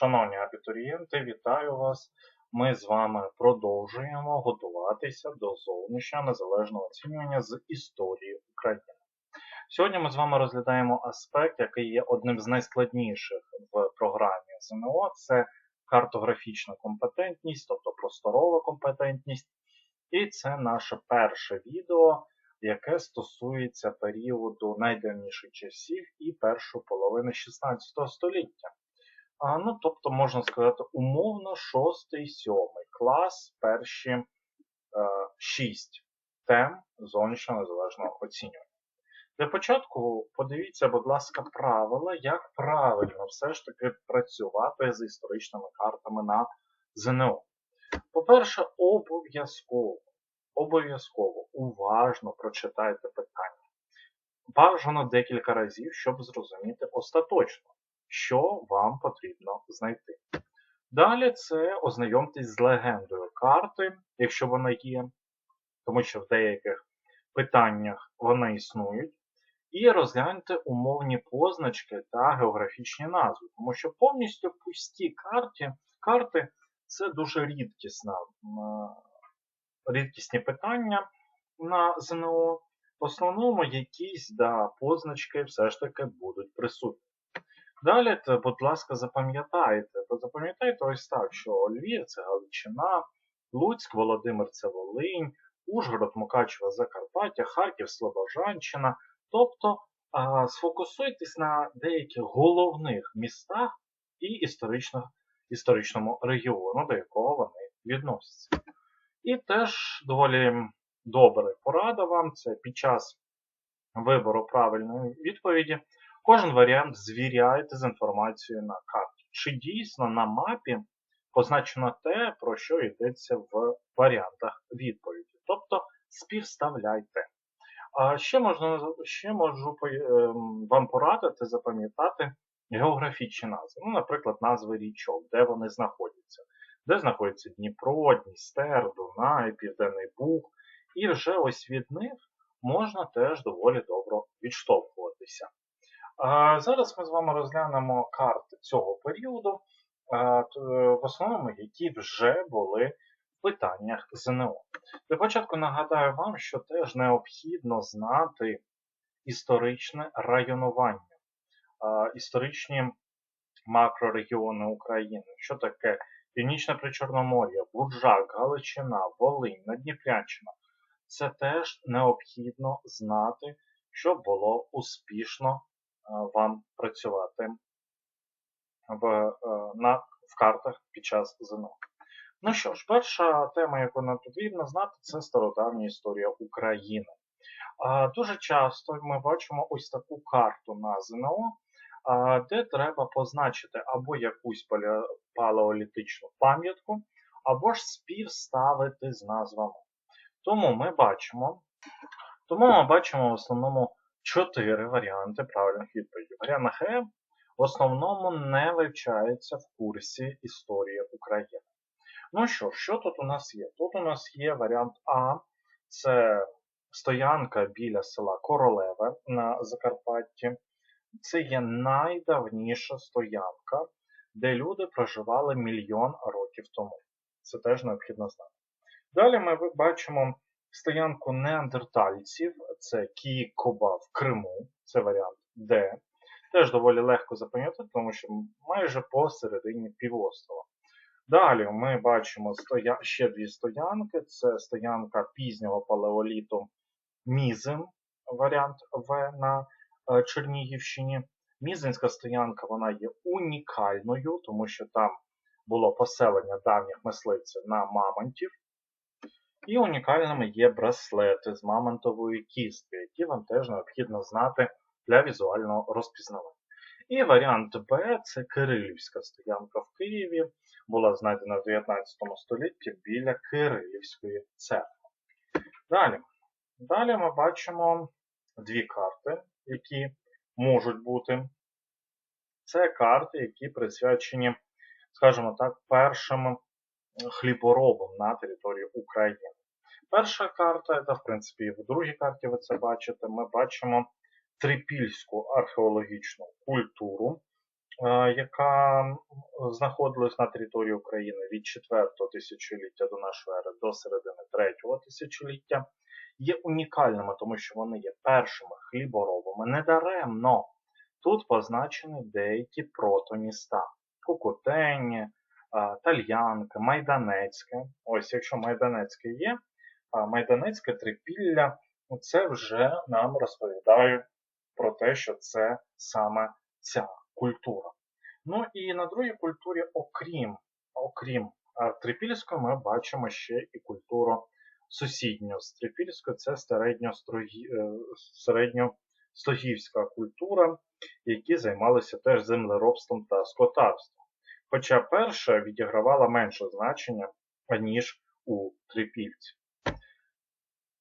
Шановні абітурієнти, вітаю вас! Ми з вами продовжуємо готуватися до зовнішнього незалежного оцінювання з історії України. Сьогодні ми з вами розглядаємо аспект, який є одним з найскладніших в програмі ЗНО. Це картографічна компетентність, тобто просторова компетентність. І це наше перше відео, яке стосується періоду найдавніших часів і першої половини 16 століття. А, ну, Тобто, можна сказати, умовно 6-7 клас, перші е, 6 тем зовнішнього незалежного оцінювання. Для початку подивіться, будь ласка, правила, як правильно все ж таки працювати з історичними картами на ЗНО. По-перше, обов'язково, обов'язково уважно прочитайте питання. Бажано декілька разів, щоб зрозуміти остаточно, що вам потрібно знайти. Далі це ознайомтесь з легендою карти, якщо вона є, тому що в деяких питаннях вони існують. І розгляньте умовні позначки та географічні назви, тому що повністю пусті карти, карти це дуже рідкісна, рідкісні питання на ЗНО. В основному якісь да, позначки все ж таки будуть присутні. Далі, будь ласка, запам'ятайте, запам'ятайте ось так, що Львів це Галичина, Луцьк, Володимир це Волинь, Ужгород, Мукачево, Закарпаття, Харків, Слобожанщина. Тобто а, сфокусуйтесь на деяких головних містах і історично, історичному регіону, до якого вони відносяться. І теж доволі добра порада вам це під час вибору правильної відповіді. Кожен варіант звіряйте з інформацією на карті. Чи дійсно на мапі позначено те, про що йдеться в варіантах відповіді. Тобто співставляйте. А ще можна, ще можу вам порадити запам'ятати географічні назви. Ну, Наприклад, назви річок, де вони знаходяться. Де знаходиться Дніпро, Дністер, Дунай, Південний Буг. І вже ось від них можна теж доволі добре відштовхуватися. Зараз ми з вами розглянемо карти цього періоду, в основному, які вже були в питаннях ЗНО. Для початку нагадаю вам, що теж необхідно знати історичне районування, історичні макрорегіони України. Що таке Північне Причорномор'я, Буджак, Галичина, Волинь, Надніпрянщина. Це теж необхідно знати, щоб було успішно вам працювати в, е, на, в картах під час ЗНО. Ну що ж, перша тема, яку нам потрібно знати, це стародавня історія України. Дуже часто ми бачимо ось таку карту на ЗНО, де треба позначити або якусь палеолітичну пам'ятку, або ж співставити з назвами. Тому ми бачимо тому ми бачимо в основному чотири варіанти правильних відповідей. Варіант Г в основному не вивчається в курсі історії України. Ну що, що тут у нас є? Тут у нас є варіант А, це стоянка біля села Королеве на Закарпатті. Це є найдавніша стоянка, де люди проживали мільйон років тому. Це теж необхідно знати. Далі ми бачимо стоянку неандертальців, це Київ-Коба в Криму, це варіант Д. Теж доволі легко запам'ятати, тому що майже посередині півострова. Далі ми бачимо стоя... ще дві стоянки. Це стоянка пізнього палеоліту Мізин, варіант В на е, Чернігівщині. Мізинська стоянка вона є унікальною, тому що там було поселення давніх мисливців на Мамонтів. І унікальними є браслети з мамонтової кістки, які вам теж необхідно знати для візуального розпізнавання. І варіант Б це Кирилівська стоянка в Києві, була знайдена в 19 столітті біля Кирилівської церкви. Далі Далі ми бачимо дві карти, які можуть бути. Це карти, які присвячені, скажімо так, першим хліборобам на території України. Перша карта, та в принципі і в другій карті ви це бачите, ми бачимо трипільську археологічну культуру. е, яка знаходилась на території України від 4 тисячоліття до нашої ери до середини 3 тисячоліття, є унікальними, тому що вони є першими хліборобами. Недаремно тут позначені деякі протоміста. Кукутені, е, Тальянка, Майданецьке. Ось, якщо Майданецьке є, Майданецьке трипілля, ну, це вже нам розповідає про те, що це саме ця культура. Ну і на другій культурі, окрім, окрім трипільської, ми бачимо ще і культуру сусідню з трипільською, це е, середньостогівська культура, які займалися теж землеробством та скотарством. Хоча перша відігравала менше значення, ніж у трипільці.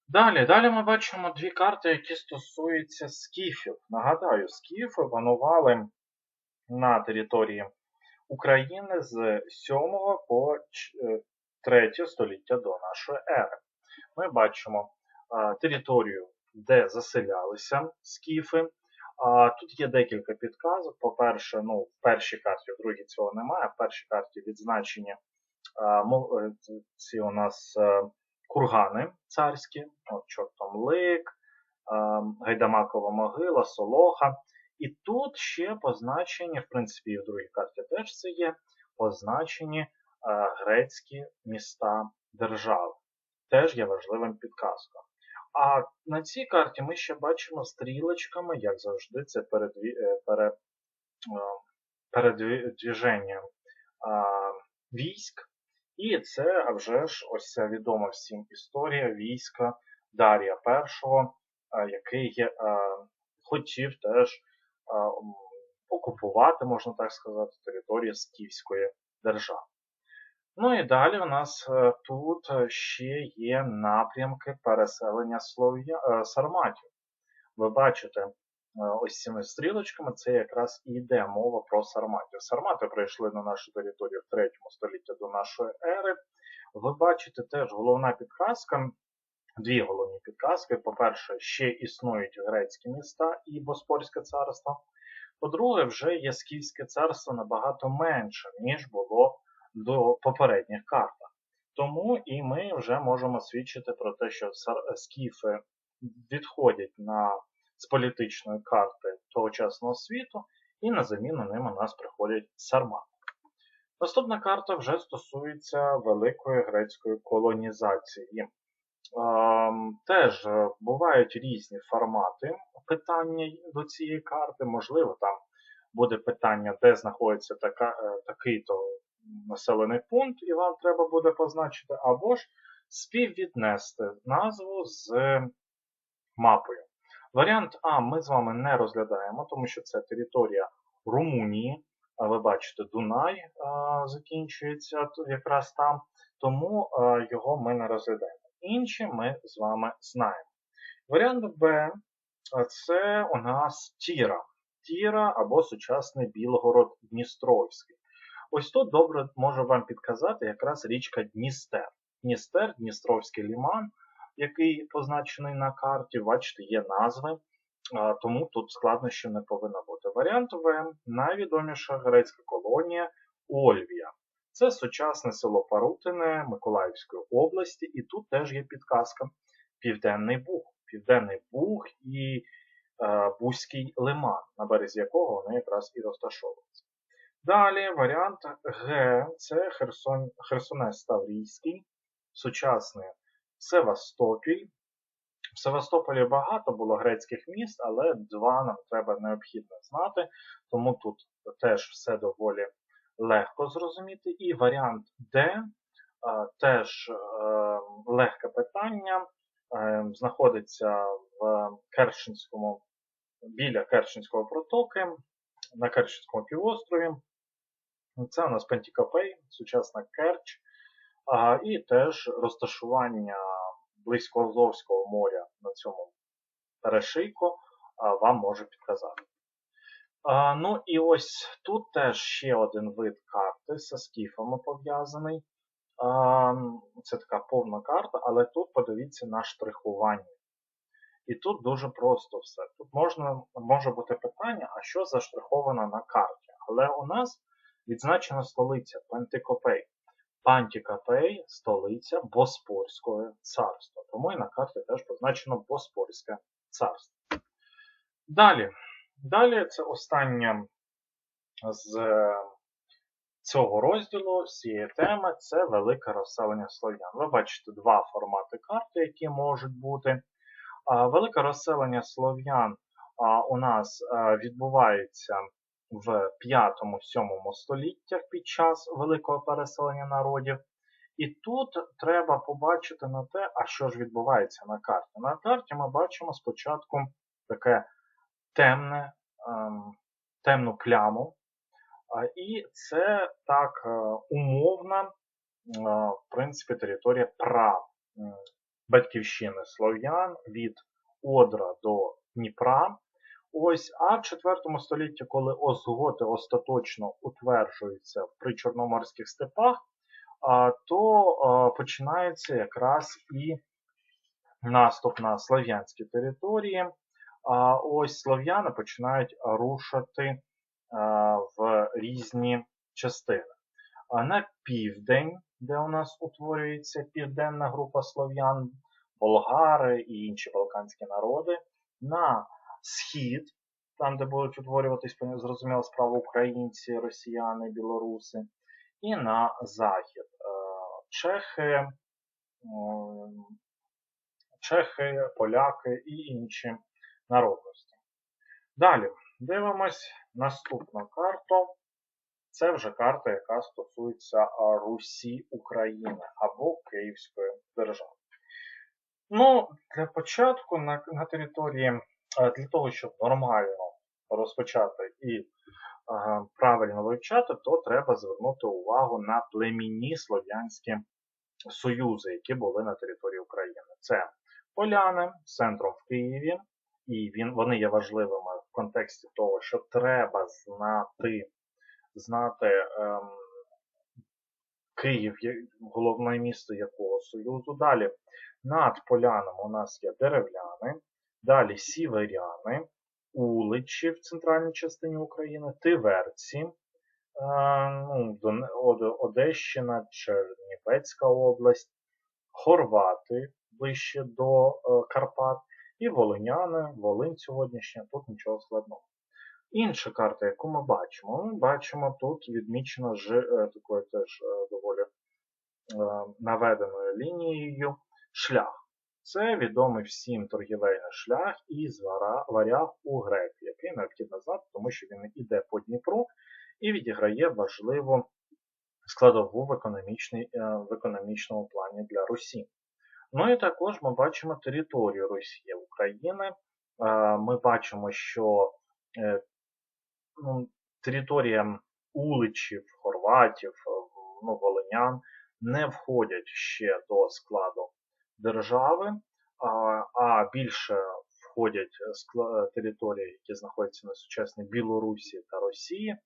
Далі, далі ми бачимо дві карти, які стосуються скіфів. Нагадаю, скіфи панували на території України з 7 по 3 століття до нашої ери. Ми бачимо а, територію, де заселялися скіфи. А, тут є декілька підказок. По-перше, ну, в першій карті, в другій цього немає. В першій карті відзначені а, е, ці у нас е, кургани царські, от чортом лик, а, Гайдамакова могила, Солоха. І тут ще позначені, в принципі, і в другій карті теж це є, позначені е, грецькі міста держави. Теж є важливим підказком. А на цій карті ми ще бачимо стрілочками, як завжди, це передві, е, пере, е, передвіження е, військ. І це а вже ж ось ця відома всім історія війська Дарія І, е, який е, хотів теж е, окупувати, можна так сказати, територію Скіфської держави. Ну і далі у нас тут ще є напрямки переселення сарматів. Ви бачите, ось цими стрілочками це якраз і йде мова про сарматів. Сармати прийшли на нашу територію в 3 столітті до нашої ери. Ви бачите теж головна підказка, дві головні підказки. По-перше, ще існують грецькі міста і Боспорське царство. По-друге, вже є Скіфське царство набагато менше, ніж було до попередніх картах. Тому і ми вже можемо свідчити про те, що скіфи відходять на, з політичної карти тогочасного світу, і на заміну ним у нас приходять сармати. Наступна карта вже стосується великої грецької колонізації. Ем, Теж е, бувають різні формати питання до цієї карти. Можливо, там буде питання, де знаходиться е, такий-то населений пункт, і вам треба буде позначити, або ж співвіднести назву з мапою. Варіант А ми з вами не розглядаємо, тому що це територія Румунії. Ви бачите, Дунай а, закінчується якраз там, тому а, його ми не розглядаємо. Інші ми з вами знаємо. Варіант Б це у нас Тіра. Тіра або сучасний Білгород Дністровський. Ось тут добре може вам підказати якраз річка Дністер. Дністер, Дністровський ліман, який позначений на карті. Бачите, є назви, тому тут складнощів не повинно бути. Варіант В найвідоміша грецька колонія Ольвія. Це сучасне село Парутине Миколаївської області, і тут теж є підказка Південний Буг. Південний Буг і е, Бузький лиман, на березі якого вони якраз і розташовуються. Далі варіант Г це Херсон, Херсонес Таврійський, сучасний Севастопіль. В Севастополі багато було грецьких міст, але два нам треба необхідно знати, тому тут теж все доволі легко зрозуміти. І варіант Д е, теж е, легке питання, е, знаходиться в Керченському, біля Керченського протоки, на Керченському півострові. Це у нас Пентікопей, сучасна Керч, і теж розташування близько Азовського моря на цьому перешийку вам може підказати. Ну і ось тут теж ще один вид карти з скіфами пов'язаний. Це така повна карта, але тут подивіться на штрихування. І тут дуже просто все. Тут можна, може бути питання, а що заштриховано на карті? Але у нас відзначена столиця Пантикопей. Пантікопей – столиця Боспорського царства. Тому і на карті теж позначено Боспорське царство. Далі. Далі це останнє з цього розділу, з цієї теми, це велике розселення слов'ян. Ви бачите два формати карти, які можуть бути. Велике розселення слов'ян у нас відбувається в 5-7 століттях під час великого переселення народів. І тут треба побачити на те, а що ж відбувається на карті. На карті ми бачимо спочатку таке темне, ем, темну пляму. І це так е, умовна, е, в принципі, територія прав батьківщини слов'ян від Одра до Дніпра. Ось, а в 4 столітті, коли Осготи остаточно утверджуються в причорноморських степах, то починається якраз і наступ на слов'янські території. Ось слов'яни починають рушити в різні частини. На південь, де у нас утворюється південна група слов'ян, болгари і інші балканські народи, на схід, там, де будуть утворюватись, зрозуміло, справа українці, росіяни, білоруси, і на захід. Е, чехи, чехи, поляки і інші народності. Далі дивимось наступну карту. Це вже карта, яка стосується Русі України або Київської держави. Ну, для початку на на території, для того, щоб нормально розпочати і правильно вивчати, то треба звернути увагу на племінні слов'янські союзи, які були на території України. Це поляни з центром в Києві, і він, вони є важливими в контексті того, що треба знати знати ем, Київ, головне місто якого Союзу. Далі над полянами у нас є деревляни, далі сіверяни, Уличі в центральній частині України, Тиверці, е, ну, Одещина, Чернівецька область, Хорвати ближче до е, Карпат, і Волиняни, Волинь сьогоднішня, тут нічого складного. Інша карта, яку ми бачимо, ми бачимо тут відмічено ж е, такою теж доволі наведеною лінією шлях. Це відомий всім торгівельний шлях із варяг у греки, який необхідно знати, тому що він іде по Дніпру і відіграє важливу складову в, в економічному плані для Русі. Ну і також ми бачимо територію Росії України. Ми бачимо, що ну, територія уличів, хорватів, ну, волинян не входять ще до складу держави, а більше входять території, які знаходяться на сучасній Білорусі та Росії.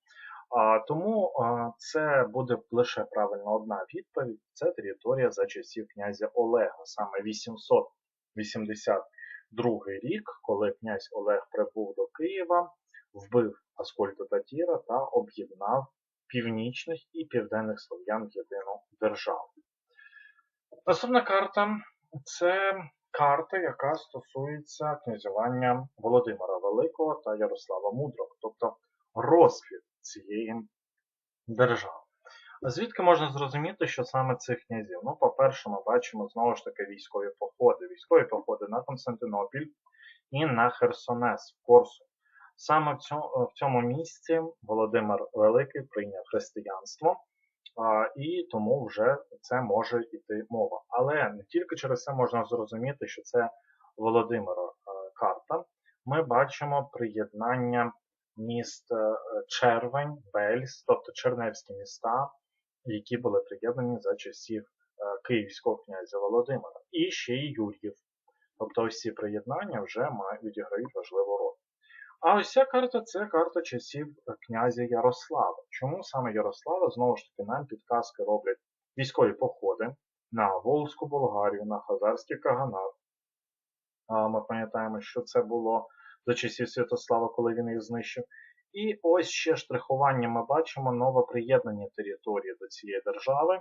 Тому це буде лише правильно одна відповідь: це територія за часів князя Олега, саме 882 рік, коли князь Олег прибув до Києва, вбив Аскольда Татіра та об'єднав північних і південних слов'ян в єдину державу. Наступна карта це карта, яка стосується князювання Володимира Великого та Ярослава Мудрого, тобто розквіт цієї держави. Звідки можна зрозуміти, що саме цих князів? Ну, по-перше, ми бачимо знову ж таки військові походи. Військові походи на Константинопіль і на Херсонес, в Корсу. Саме в цьому, місці Володимир Великий прийняв християнство, а, і тому вже це може йти мова. Але не тільки через це можна зрозуміти, що це Володимира карта. Ми бачимо приєднання міст е, Червень, Бельс, тобто Черневські міста, які були приєднані за часів е, Київського князя Володимира. І ще й Юр'їв. Тобто ось ці приєднання вже мають відіграють важливу роль. А ось ця карта це карта часів князя Ярослава. Чому саме Ярослава? Знову ж таки, нам підказки роблять військові походи на Волзьку Болгарію, на Хазарський Каганат. Ми пам'ятаємо, що це було за часів Святослава, коли він їх знищив. І ось ще штрихування ми бачимо новоприєднані території до цієї держави,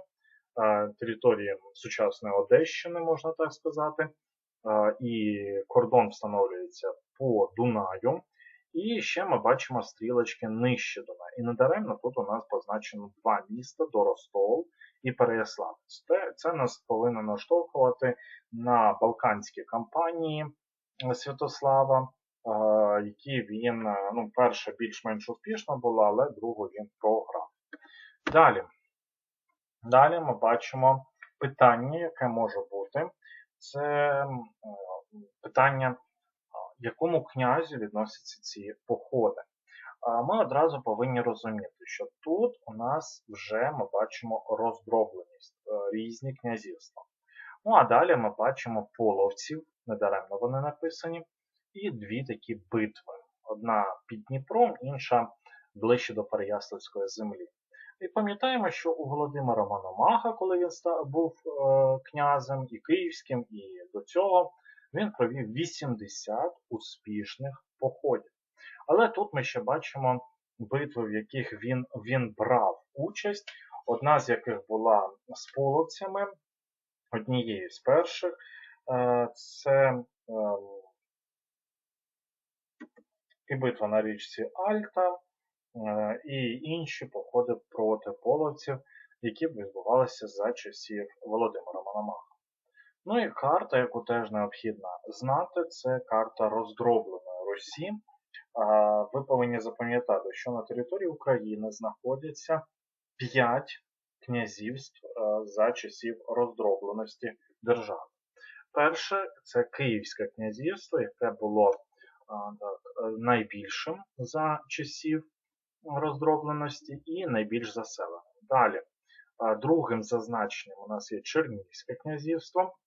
території сучасної Одещини, можна так сказати. І кордон встановлюється по Дунаю. І ще ми бачимо стрілочки нижче Дунаю. І недаремно тут у нас позначено два міста Доростол і Переяславець. Це, нас повинно наштовхувати на балканські кампанії Святослава, е, які він, е, ну, перша більш-менш успішна була, але другу він програв. Далі. Далі ми бачимо питання, яке може бути. Це е, питання, е, якому князю відносяться ці походи. Ми одразу повинні розуміти, що тут у нас вже ми бачимо роздробленість, е, різні князівства. Ну а далі ми бачимо половців, недаремно вони написані, і дві такі битви. Одна під Дніпром, інша ближче до Переяславської землі. І пам'ятаємо, що у Володимира Мономаха, коли він ста- був е, князем і київським, і до цього, він провів 80 успішних походів. Але тут ми ще бачимо битви, в яких він, він брав участь, одна з яких була з половцями, однією з перших. Е, Це е, і битва на річці Альта, е, і інші походи проти половців, які відбувалися за часів Володимира Мономаха. Ну і карта, яку теж необхідно знати, це карта роздробленої Русі. Ви повинні запам'ятати, що на території України знаходяться 5 князівств за часів роздробленості держави. Перше це Київське князівство, яке було так, е, найбільшим за часів роздробленості і найбільш заселеним. Далі, другим зазначенням у нас є Чернігівське князівство,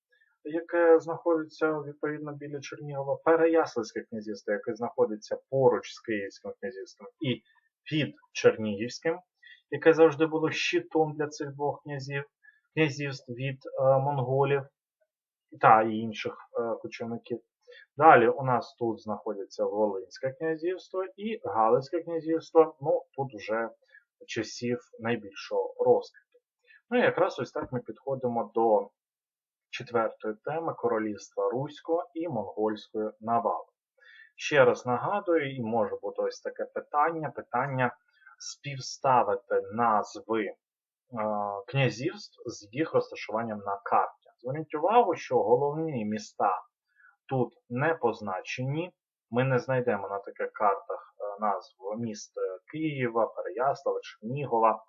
яке знаходиться відповідно біля Чернігова, Переяславське князівство, яке знаходиться поруч з Київським князівством, і під Чернігівським, яке завжди було щитом для цих двох князів, князівств від е, монголів та і інших е, кочівників. Далі у нас тут знаходиться Волинське князівство і Галицьке князівство, ну тут вже часів найбільшого розквіту. Ну і якраз ось так ми підходимо до четвертої теми королівства Руського і Монгольської навали. Ще раз нагадую, і може бути ось таке питання: питання співставити назви е, князівств з їх розташуванням на карті. Зверніть увагу, що головні міста тут не позначені. Ми не знайдемо на таких картах е, назв міст Києва, Переяслава, Чернігова.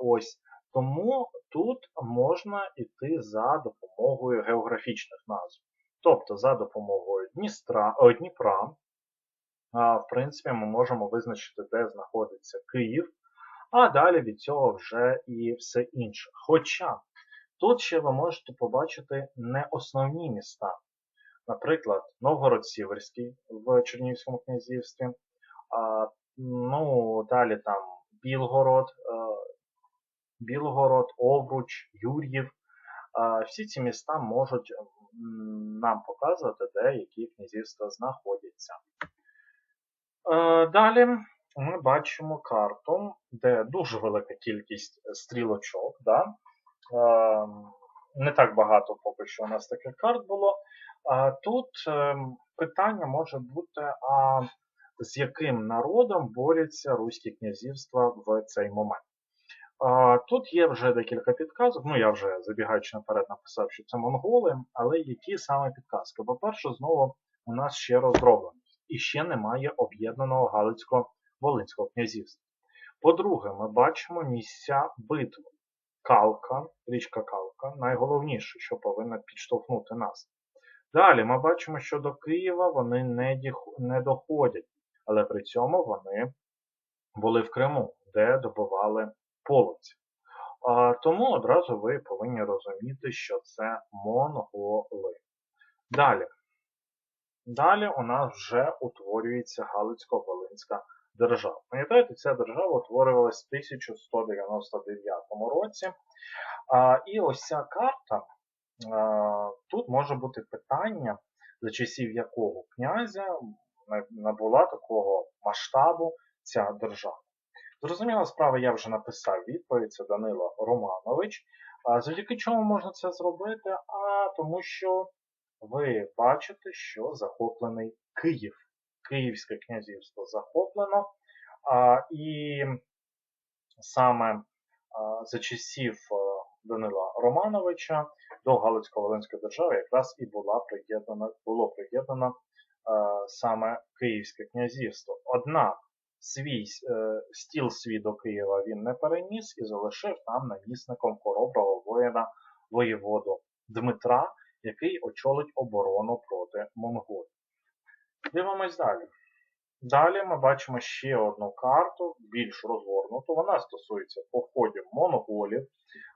Ось тому тут можна йти за допомогою географічних назв. Тобто за допомогою Дністра, о, Дніпра, а, в принципі, ми можемо визначити, де знаходиться Київ, а далі від цього вже і все інше. Хоча тут ще ви можете побачити не основні міста. Наприклад, Новгород Сіверський в Чернігівському князівстві, ну, далі там Білгород, а, Білгород, Овруч, Юр'їв. Всі ці міста можуть нам показувати, де які князівства знаходяться. Е, Далі ми бачимо карту, де дуже велика кількість стрілочок. Да? Е, Не так багато поки що у нас таких карт було. Тут е, питання може бути, а з яким народом борються руські князівства в цей момент. Тут є вже декілька підказок. Ну, я вже забігаючи наперед написав, що це монголи, але які саме підказки? По-перше, знову у нас ще роздробленість. І ще немає об'єднаного Галицького Волинського князівства. По-друге, ми бачимо місця битви. Калка, річка Калка, найголовніше, що повинна підштовхнути нас. Далі ми бачимо, що до Києва вони не, діх... не доходять, але при цьому вони були в Криму, де добували полиці. А, Тому одразу ви повинні розуміти, що це монголи. Далі. Далі у нас вже утворюється Галицько-Волинська держава. Пам'ятаєте, ця держава утворювалася в 1199 році. І ось ця карта, тут може бути питання, за часів якого князя набула такого масштабу ця держава. Зрозуміла справа, я вже написав відповідь, це Данило Романович. А завдяки чому можна це зробити? А тому що ви бачите, що захоплений Київ. Київське князівство захоплено. А, І саме за часів Данила Романовича до Галицько-Волинської держави якраз і була приєднана, було приєднано саме Київське князівство. Однак свій е, стіл свій до Києва він не переніс і залишив там намісником хороброго воїна воєводу Дмитра, який очолить оборону проти монголів. Дивимось далі. Далі ми бачимо ще одну карту, більш розгорнуту. Вона стосується походів монголів.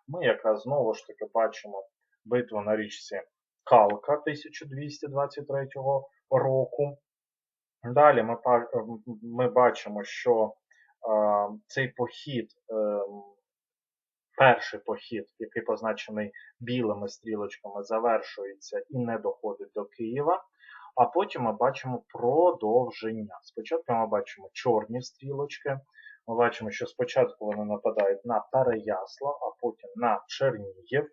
Ми якраз знову ж таки бачимо битву на річці Калка 1223 року. Далі ми ми бачимо, що е, цей похід, е, перший похід, який позначений білими стрілочками, завершується і не доходить до Києва. А потім ми бачимо продовження. Спочатку ми бачимо чорні стрілочки. Ми бачимо, що спочатку вони нападають на Переяслав, а потім на Чернігів.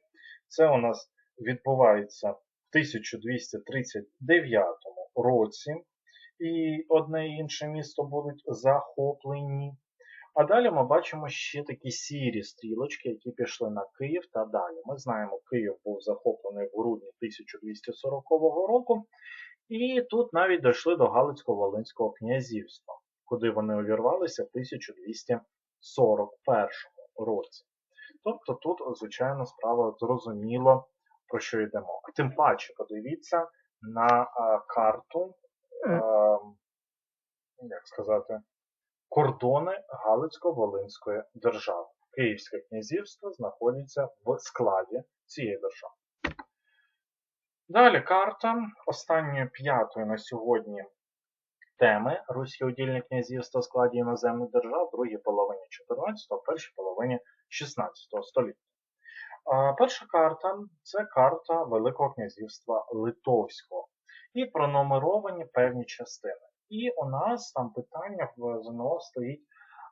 Це у нас відбувається в 1239 році і одне і інше місто будуть захоплені. А далі ми бачимо ще такі сірі стрілочки, які пішли на Київ та далі. Ми знаємо, Київ був захоплений в грудні 1240 року. І тут навіть дійшли до Галицько-Волинського князівства, куди вони увірвалися в 1241 році. Тобто тут, звичайно, справа зрозуміло, про що йдемо. Тим паче, подивіться на карту Ем, як сказати, кордони Галицько-Волинської держави. Київське князівство знаходиться в складі цієї держави. Далі карта останньої п'ятої на сьогодні теми Руське удільне князівство в складі іноземних держав в другій половині 14-го, першій половині 16 століття. Перша карта це карта Великого князівства Литовського і пронумеровані певні частини. І у нас там питання в ЗНО стоїть,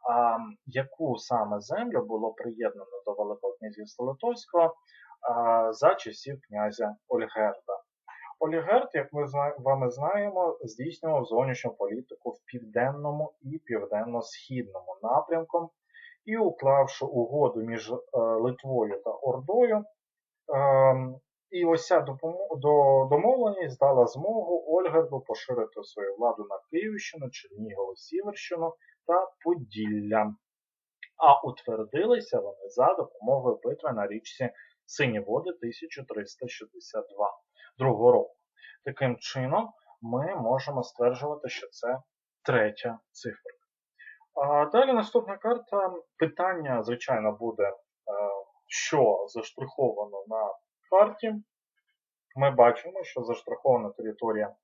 а, яку саме землю було приєднано до Великого князівства Литовського а, за часів князя Ольгерда. Олігерт, як ми вами знаємо, здійснював зовнішню політику в південному і південно-східному напрямку, і уклавши угоду між е, Литвою та Ордою, ем, і ось ця домовленість дала змогу Ольгарду поширити свою владу на Київщину, Чернігову, Сіверщину та Поділля. А утвердилися вони за допомогою битви на річці Сині Води 1362 року. Таким чином, ми можемо стверджувати, що це третя цифра. Далі наступна карта. Питання, звичайно, буде, е, що заштриховано на карті ми бачимо, що заштрахована територія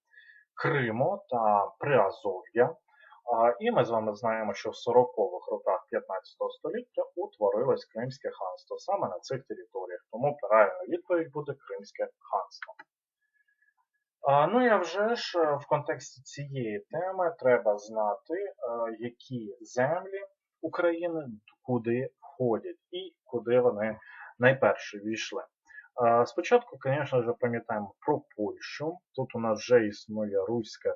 Криму та Приазов'я. І ми з вами знаємо, що в 40-х роках 15 століття утворилось Кримське ханство саме на цих територіях. Тому правильна відповідь буде Кримське ханство. Ну і а вже ж е, в контексті цієї теми треба знати, е, які землі України куди входять і куди вони найперше війшли. Спочатку, звісно ж, пам'ятаємо про Польщу. Тут у нас вже існує Руське,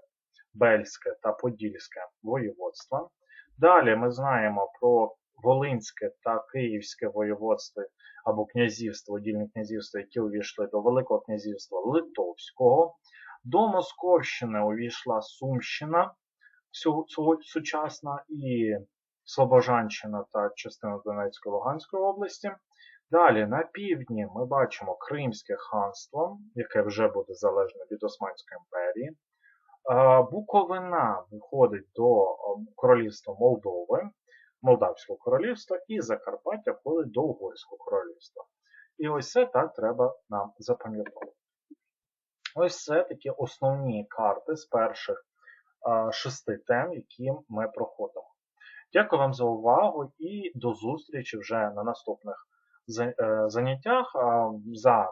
Бельське та Подільське воєводство. Далі ми знаємо про Волинське та Київське воєводство або князівство, дільне князівство, які увійшли до Великого князівства Литовського. До Московщини увійшла Сумщина сучасна і Слобожанщина та частина Донецької Луганської області. Далі на півдні ми бачимо Кримське ханство, яке вже буде залежне від Османської імперії. Буковина виходить до королівства Молдови, Молдавського королівства, і Закарпаття входить до Угорського королівства. І ось це так треба нам запам'ятати. Ось це такі основні карти з перших шести тем, які ми проходимо. Дякую вам за увагу і до зустрічі вже на наступних Е, заняттях. За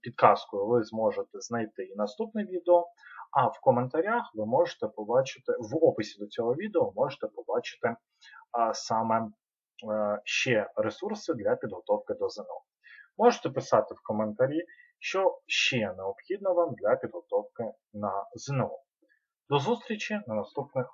підказкою ви зможете знайти і наступне відео, А в коментарях ви можете побачити, в описі до цього відео можете побачити саме е, ще ресурси для підготовки до ЗНО. Можете писати в коментарі, що ще необхідно вам для підготовки на ЗНО. До зустрічі на наступних